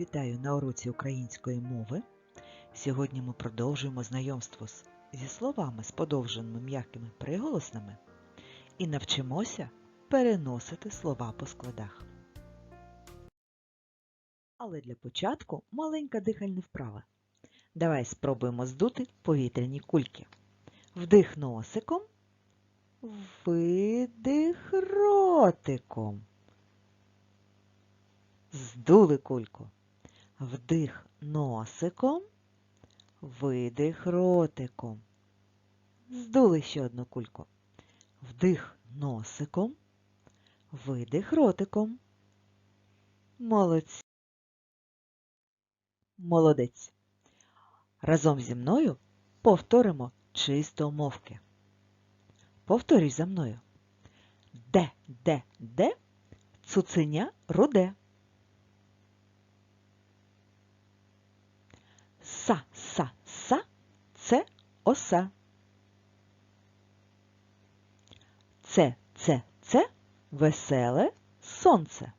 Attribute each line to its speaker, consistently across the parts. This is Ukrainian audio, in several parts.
Speaker 1: Вітаю на уроці української мови. Сьогодні ми продовжуємо знайомство зі словами з подовженими м'якими приголосними і навчимося переносити слова по складах. Але для початку маленька дихальна вправа. Давай спробуємо здути повітряні кульки. Вдих носиком, видих ротиком. Здули кульку. Вдих носиком, видих ротиком. Здули ще одну кульку. Вдих носиком, видих ротиком. Молодці. Молодець. Разом зі мною повторимо чисто мовки. Повторюй за мною. Де, де, де цуценя руде. Са, са, са це оса. Це, це, це веселе сонце.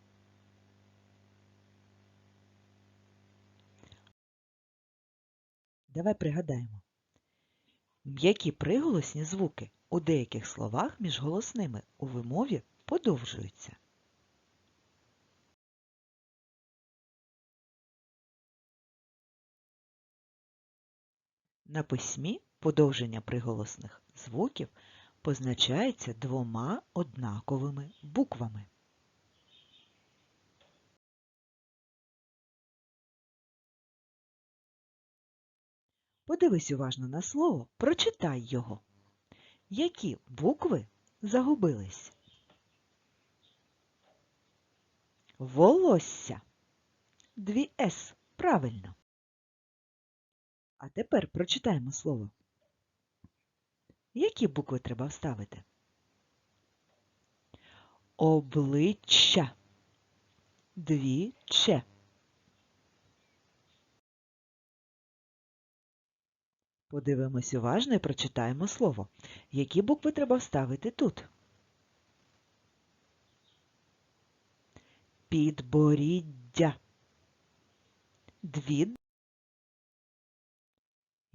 Speaker 1: Давай пригадаємо. М'які приголосні звуки у деяких словах між голосними у вимові подовжуються. На письмі подовження приголосних звуків позначається двома однаковими буквами. Подивись уважно на слово, прочитай його. Які букви загубились? Волосся. Дві С. Правильно. А тепер прочитаємо слово. Які букви треба вставити? Обличчя. Дві Ч. Подивимось уважно і прочитаємо слово. Які букви треба вставити тут? Підборіддя. Дві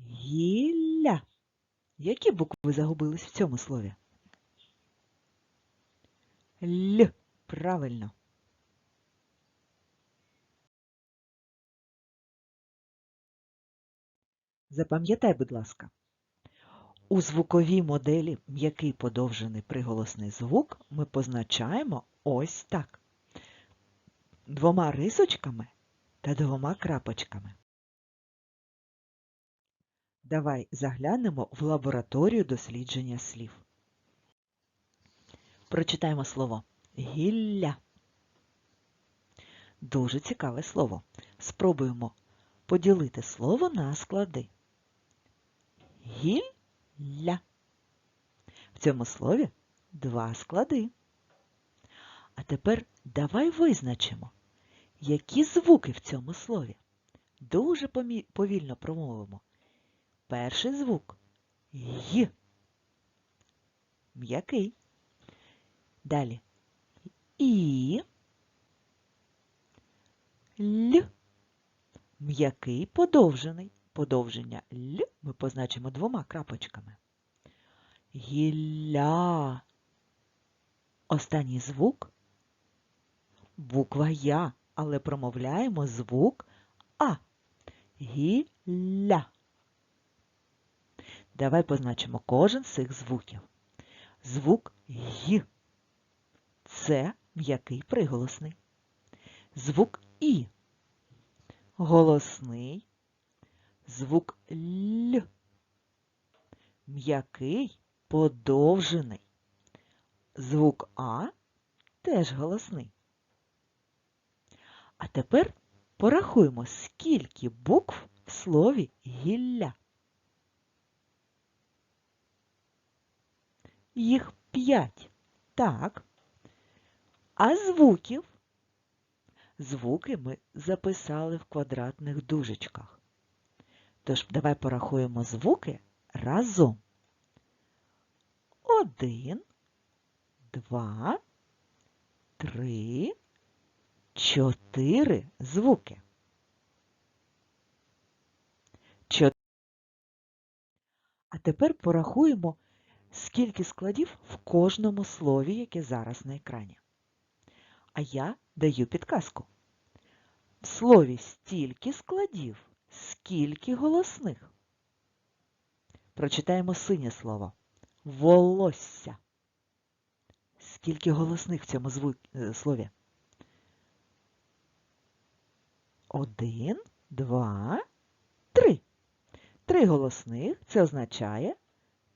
Speaker 1: Гілля. Які букви загубились в цьому слові? Л. Правильно. Запам'ятай, будь ласка. У звуковій моделі м'який подовжений приголосний звук ми позначаємо ось так. Двома рисочками та двома крапочками. Давай заглянемо в лабораторію дослідження слів. Прочитаємо слово гілля. Дуже цікаве слово. Спробуємо поділити слово на склади. Гілля. В цьому слові два склади. А тепер давай визначимо, які звуки в цьому слові. Дуже повільно промовимо. Перший звук Й. М'який. Далі І. Л. М'який подовжений. Подовження Л ми позначимо двома крапочками. Гілля. Останній звук буква Я, але промовляємо звук А. Гілля. Давай позначимо кожен з цих звуків. Звук Й. Це м'який приголосний. Звук І. Голосний. Звук Л. М'який подовжений. Звук А теж голосний. А тепер порахуємо, скільки букв в слові гілля. Їх п'ять. Так. А звуків? Звуки ми записали в квадратних дужечках. Тож давай порахуємо звуки разом. Один, два, три, чотири звуки. А тепер порахуємо скільки складів в кожному слові, яке зараз на екрані. А я даю підказку. В слові стільки складів, скільки голосних. Прочитаємо синє слово. Волосся. Скільки голосних в цьому зву... е, слові? Один, два, три. Три голосних це означає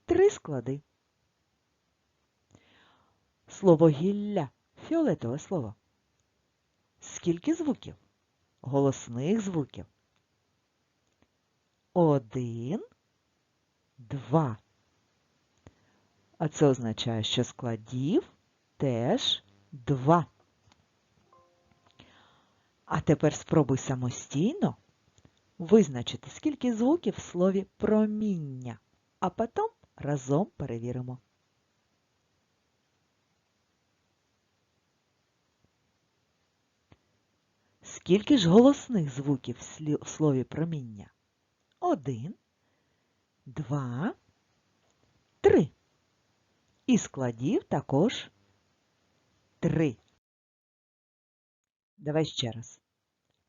Speaker 1: три склади. Слово гілля фіолетове слово. Скільки звуків? Голосних звуків. Один, два. А це означає, що складів теж два. А тепер спробуй самостійно визначити, скільки звуків в слові проміння, а потім разом перевіримо. Скільки ж голосних звуків в слові проміння? Один, два, три. І складів також три. Давай ще раз.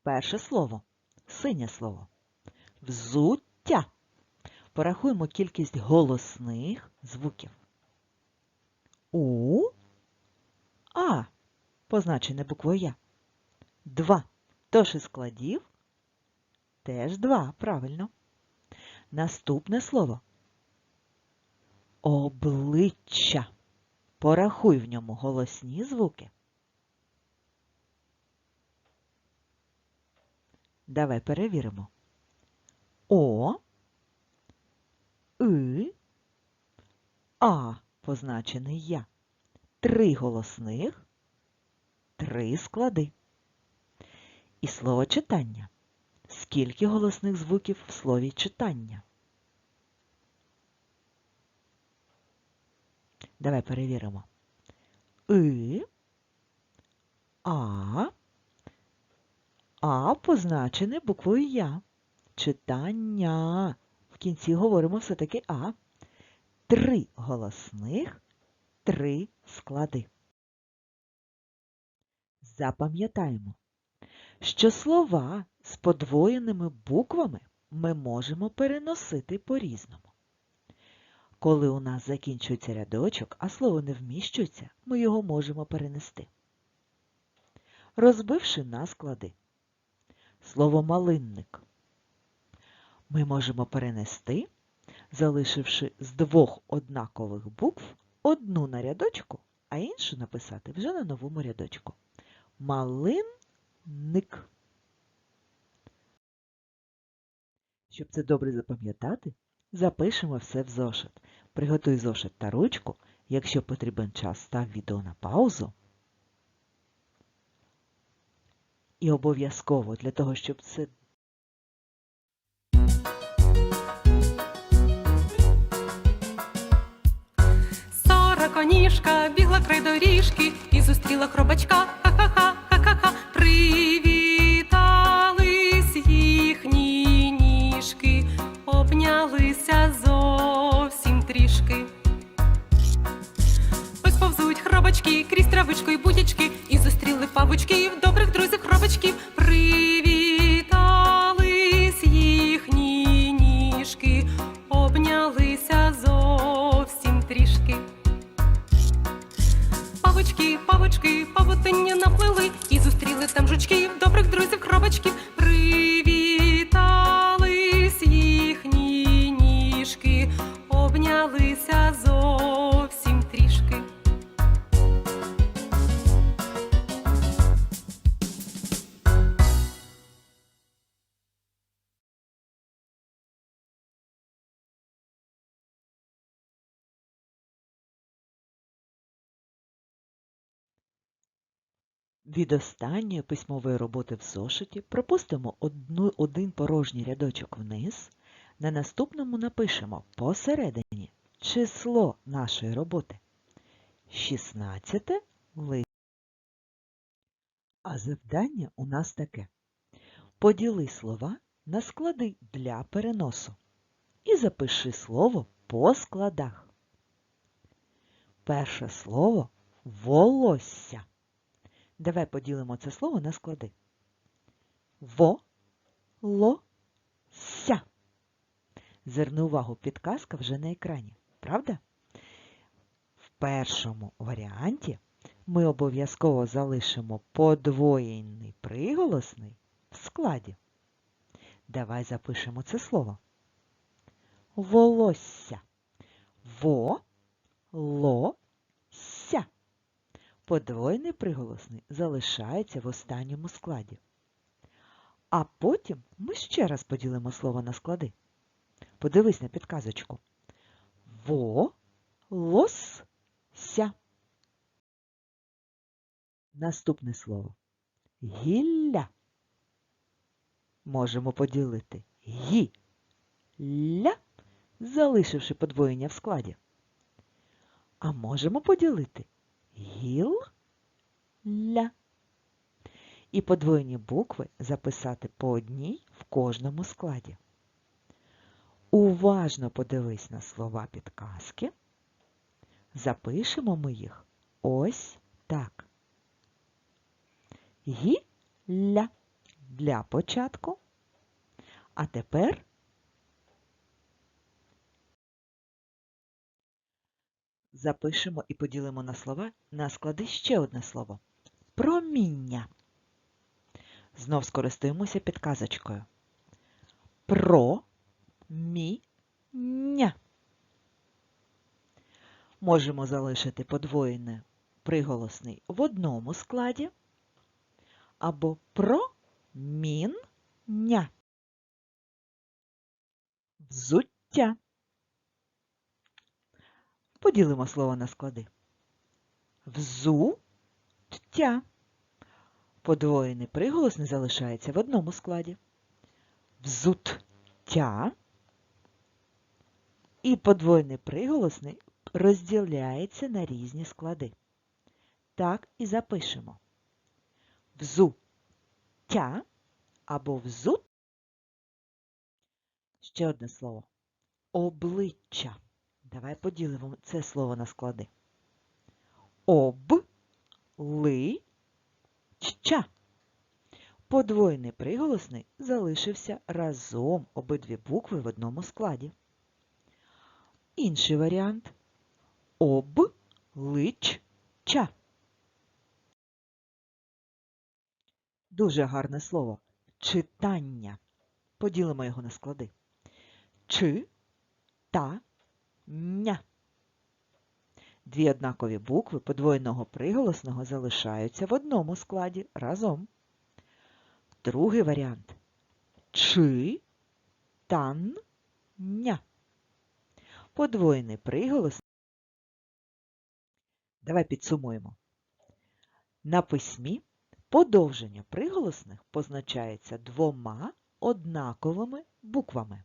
Speaker 1: Перше слово. Синє слово. Взуття. Порахуємо кількість голосних звуків. У, А, позначене буквою Я. Два. Тож і складів теж два, правильно. Наступне слово. Обличчя. Порахуй в ньому голосні звуки. Давай перевіримо. О, И, А позначений я. Три голосних, три склади. І слово читання. Скільки голосних звуків в слові читання? Давай перевіримо. И, А, А позначене буквою Я. Читання. В кінці говоримо все-таки А. Три голосних, три склади. Запам'ятаємо, що слова з подвоєними буквами ми можемо переносити по-різному. Коли у нас закінчується рядочок, а слово не вміщується, ми його можемо перенести. Розбивши на склади. Слово малинник ми можемо перенести, залишивши з двох однакових букв одну на рядочку, а іншу написати вже на новому рядочку. Малинник. Щоб це добре запам'ятати, запишемо все в зошит. Приготуй зошит та ручку. Якщо потрібен час, став відео на паузу. І обов'язково для того, щоб це
Speaker 2: Сороконіжка бігла край доріжки і зустріла хробачка. Привітались їхні ніжки, обнялися зовсім трішки. Ось повзуть хробачки крізь травичку й будячки, і зустріли павучків, добрих друзів хробачків. Привітались їхні ніжки, обнялися зовсім трішки. Павучки, павучки, павутиння наплили там жучків, добрих друзів, хробачків.
Speaker 1: Від останньої письмової роботи в зошиті пропустимо одну, один порожній рядочок вниз. На наступному напишемо посередині число нашої роботи. 16 липня. А завдання у нас таке. Поділи слова на склади для переносу і запиши слово по складах. Перше слово волосся. Давай поділимо це слово на склади. Во, ло, ся. Зверни увагу, підказка вже на екрані, правда? В першому варіанті ми обов'язково залишимо подвоєний приголосний в складі. Давай запишемо це слово. Волосся. Во, ло. Подвоєний приголосний залишається в останньому складі. А потім ми ще раз поділимо слово на склади. Подивись на підказочку. Во, лос, ся. Наступне слово. Гілля. Можемо поділити гі, ля, залишивши подвоєння в складі. А можемо поділити гіл, ля. І подвоєні букви записати по одній в кожному складі. Уважно подивись на слова підказки. Запишемо ми їх ось так. Гі-ля для початку. А тепер запишемо і поділимо на слова на склади ще одне слово. Проміння. Знов скористуємося підказочкою. Про мі ня. Можемо залишити подвоєне приголосний в одному складі або проміння. Взуття. Поділимо слово на склади. Взуття. Подвоєний приголосний залишається в одному складі. Взуття. І подвоєний приголосний розділяється на різні склади. Так і запишемо. Взуття або взут. Ще одне слово. Обличчя. Давай поділимо це слово на склади. Об, ли, ча. Подвоєний приголосний залишився разом обидві букви в одному складі. Інший варіант об, лич, ча. Дуже гарне слово. Читання. Поділимо його на склади. Чи, та, ня. Дві однакові букви подвоєного приголосного залишаються в одному складі разом. Другий варіант. Чи, тан, ня. Подвоєний приголос. Давай підсумуємо. На письмі подовження приголосних позначається двома однаковими буквами.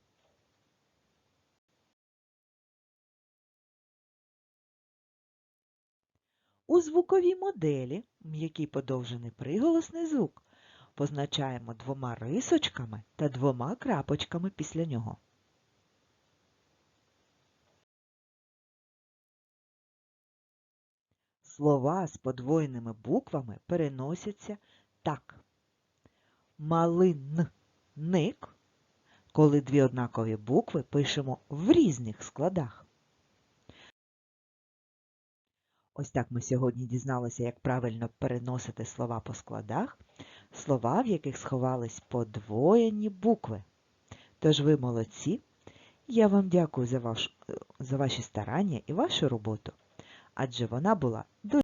Speaker 1: У звуковій моделі м'який подовжений приголосний звук позначаємо двома рисочками та двома крапочками після нього. Слова з подвоєними буквами переносяться так. Малинник, коли дві однакові букви пишемо в різних складах. Ось так ми сьогодні дізналися, як правильно переносити слова по складах, слова, в яких сховались подвоєні букви. Тож ви молодці. Я вам дякую за, ваш, за ваші старання і вашу роботу, адже вона була дуже